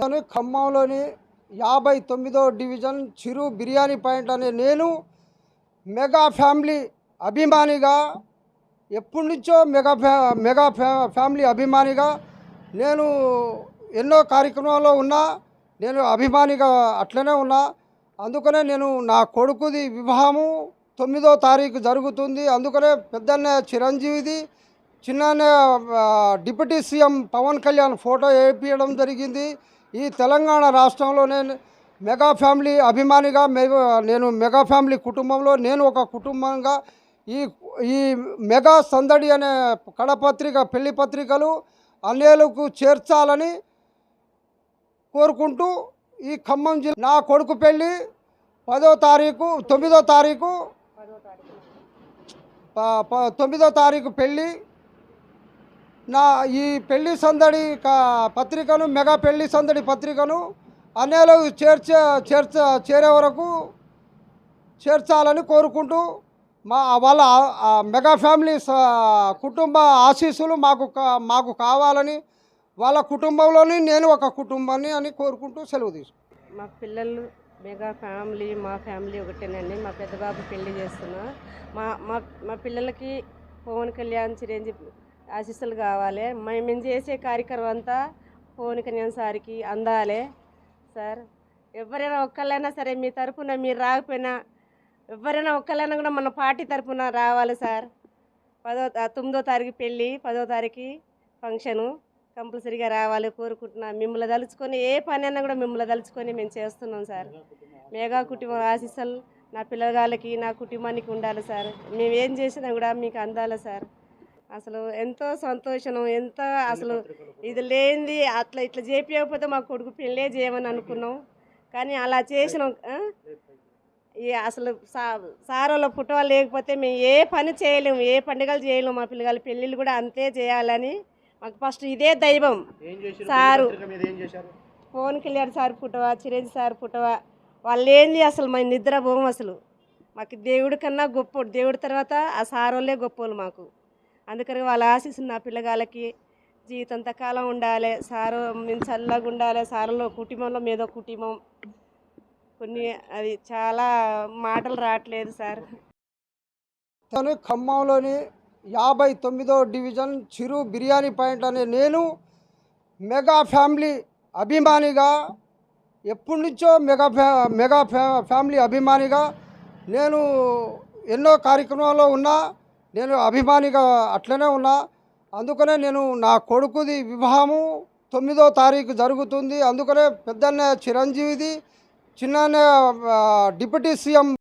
తను ఖమ్మంలోని యాభై తొమ్మిదో డివిజన్ చిరు బిర్యానీ పాయింట్ అనే నేను మెగా ఫ్యామిలీ అభిమానిగా ఎప్పటి నుంచో మెగా ఫ్యా మెగా ఫ్యా ఫ్యామిలీ అభిమానిగా నేను ఎన్నో కార్యక్రమాల్లో ఉన్నా నేను అభిమానిగా అట్లనే ఉన్నా. అందుకనే నేను నా కొడుకుది వివాహము తొమ్మిదో తారీఖు జరుగుతుంది. అందుకనే పెద్దన్న చిరంజీవిది చిన్న deputy CM Pawan Kalyan photo వేపించడం జరిగింది. ఈ తెలంగాణ రాష్ట్రంలో నేను మెగా ఫ్యామిలీ అభిమానిగా నేను మెగా ఫ్యామిలీ కుటుంబంలో నేను ఒక కుటుంబంగా ఈ ఈ మెగా సందడి అనే కడపత్రిక పెళ్ళి పత్రికలు అన్నేలకు చేర్చాలని కోరుకుంటూ ఈ ఖమ్మం జిల్లా నా కొడుకు పెళ్ళి పదో తారీఖు తొమ్మిదో తారీఖు ప- తొమ్మిదో తారీఖు పెళ్ళి నా ఈ పెళ్ళి సందడి పత్రికను మెగా పెళ్ళి సందడి పత్రికను అన్నేలో చేర్చే చేర్చ చేరే వరకు చేర్చాలని కోరుకుంటూ మా వాళ్ళ మెగా ఫ్యామిలీ స- కుటుంబ ఆశీస్సులు మాకు మాకు కావాలని వాళ్ళ కుటుంబంలోని నేను ఒక కుటుంబాన్ని అని కోరుకుంటూ సెలవు తీసుకు మా పిల్లలు మెగా ఫ్యామిలీ మా ఫ్యామిలీ ఒకటేనండి. మా పెద్దబాబు పెళ్ళి చేస్తున్నా. మా మా మా పిల్లలకి పవన్ కళ్యాణ్ చిరంజీవి ఆశీస్సులు కావాలి. మే- మేము చేసే కార్యక్రమం అంతా పోనీ కళ్యాణ్ సార్కి అందాలి. సార్ ఎవరైనా ఒక్కళ్ళైనా సరే మీ తరఫున మీరు రాకపోయినా ఎవరైనా ఒక్కళ్ళైనా కూడా మన పార్టీ తరఫున రావాలి సార్. పదో తొమ్మిదో తారీఖు పెళ్ళి పదో తారీఖు ఫంక్షను కంపల్సరీగా రావాలి కోరుకుంటున్నా. మిమ్మల్ని తలుచుకొని ఏ పని అయినా కూడా మిమ్మల్ని తలుచుకొని మేము చేస్తున్నాం సార్. మేఘా కుటుంబం ఆశీస్సులు నా పిల్లగాళ్ళకి నా కుటుంబానికి ఉండాలి సార్. మేము ఏం చేసినా కూడా మీకు అందాలి సార్. అసలు ఎంతో సంతోషం ఎంత అసలు ఇది లేనిది అట్లా ఇట్లా చేపించకపోతే మా కొడుకు పెళ్ళే చేయమని అనుకున్నాం. కానీ అలా చేసినాం అసలు సా సారోళ్ళ పుట్టవ లేకపోతే మేము ఏ పని చేయలేము ఏ పండుగలు చేయలేము మా పిల్లగాళ్ళ పెళ్ళిళ్ళు కూడా అంతే చేయాలని మాకు ఫస్ట్ ఇదే దైవం. సారు. పవన్ కళ్యాణ్ సార్ పుట్టవ చిరంజీవి సార్ పుట్టవ వాళ్ళు ఏంది అసలు మా నిద్ర పోము అసలు. మాకు దేవుడి కన్నా గొప్పోడు. దేవుడి తర్వాత ఆ సారోళ్ళే గొప్పోళ్ళు మాకు. అందుకని వాళ్ళ ఆశీస్సులు నా పిల్లగాళ్ళకి జీవితంత కాలం ఉండాలి. సారు మేము చల్లగా ఉండాలి. సారులో కుటుంబంలో మీద కుటుంబం. కొన్ని అది చాలా మాటలు రావట్లేదు సార్. తను ఖమ్మంలోని యాభై తొమ్మిదో డివిజన్ చిరు బిర్యానీ పాయింట్ అనే నేను మెగా ఫ్యామిలీ అభిమానిగా ఎప్పటి నుంచో మెగా ఫ్యా మెగా ఫ్యా ఫ్యామిలీ అభిమానిగా నేను ఎన్నో కార్యక్రమాల్లో ఉన్నా నేను అభిమానిగా అట్లనే ఉన్నా. అందుకనే నేను నా కొడుకుది వివాహము తొమ్మిదో తారీఖు జరుగుతుంది. అందుకనే పెద్దన్న చిరంజీవిది చిన్న డిప్యూటీ సీఎం